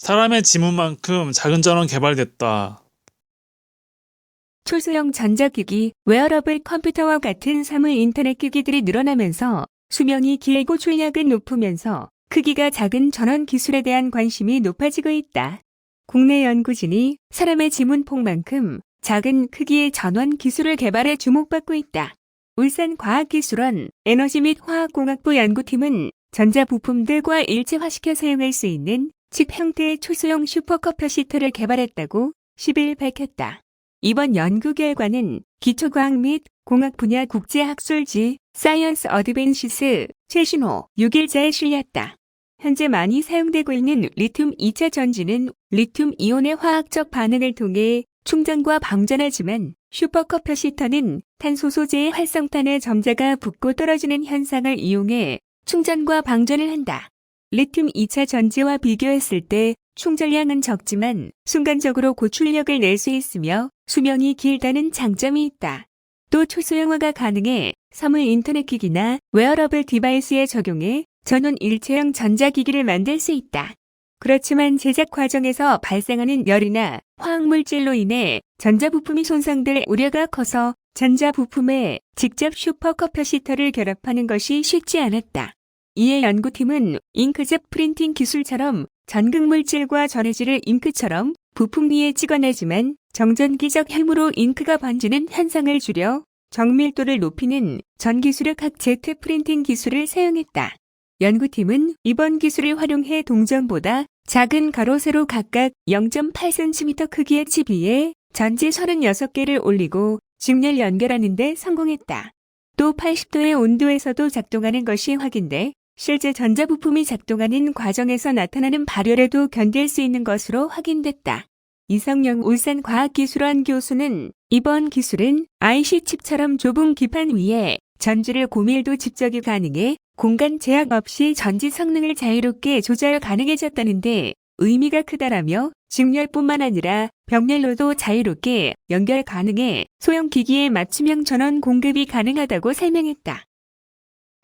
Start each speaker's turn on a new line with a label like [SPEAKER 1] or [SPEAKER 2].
[SPEAKER 1] 사람의 지문만큼 작은 전원 개발됐다.
[SPEAKER 2] 초소형 전자기기, 웨어러블 컴퓨터와 같은 사물 인터넷 기기들이 늘어나면서 수명이 길고 출력은 높으면서 크기가 작은 전원 기술에 대한 관심이 높아지고 있다. 국내 연구진이 사람의 지문폭만큼 작은 크기의 전원 기술을 개발해 주목받고 있다. 울산과학기술원 에너지 및 화학공학부 연구팀은 전자부품들과 일체화시켜 사용할 수 있는 칩 형태의 초소형 슈퍼커퍼시터를 개발했다고 10일 밝혔다. 이번 연구 결과는 기초과학 및 공학 분야 국제학술지 사이언스 어드벤시스 최신호 6일자에 실렸다. 현재 많이 사용되고 있는 리튬 2차 전지는 리튬 이온의 화학적 반응을 통해 충전과 방전하지만 슈퍼커퍼시터는 탄소 소재의 활성탄에 점자가 붙고 떨어지는 현상을 이용해 충전과 방전을 한다. 리튬 2차 전지와 비교했을 때 충전량은 적지만 순간적으로 고출력을 낼 수 있으며 수명이 길다는 장점이 있다. 또 초소형화가 가능해 사물 인터넷 기기나 웨어러블 디바이스에 적용해 전원 일체형 전자기기를 만들 수 있다. 그렇지만 제작 과정에서 발생하는 열이나 화학물질로 인해 전자부품이 손상될 우려가 커서 전자부품에 직접 슈퍼커퍼시터를 결합하는 것이 쉽지 않았다. 이에 연구팀은 잉크젯 프린팅 기술처럼 전극 물질과 전해질을 잉크처럼 부품 위에 찍어내지만 정전기적 혐으로 잉크가 번지는 현상을 줄여 정밀도를 높이는 전기수력 학 제트 프린팅 기술을 사용했다. 연구팀은 이번 기술을 활용해 동전보다 작은 가로 세로 각각 0.8cm 크기의 칩 위에 전지 36개를 올리고 직렬 연결하는 데 성공했다. 또 80도의 온도에서도 작동하는 것이 확인돼 실제 전자부품이 작동하는 과정에서 나타나는 발열에도 견딜 수 있는 것으로 확인됐다. 이성영 울산과학기술원 교수는 이번 기술은 IC 칩처럼 좁은 기판 위에 전지를 고밀도 집적이 가능해 공간 제약 없이 전지 성능을 자유롭게 조절 가능해졌다는데 의미가 크다라며 직렬뿐만 아니라 병렬로도 자유롭게 연결 가능해 소형 기기에 맞춤형 전원 공급이 가능하다고 설명했다.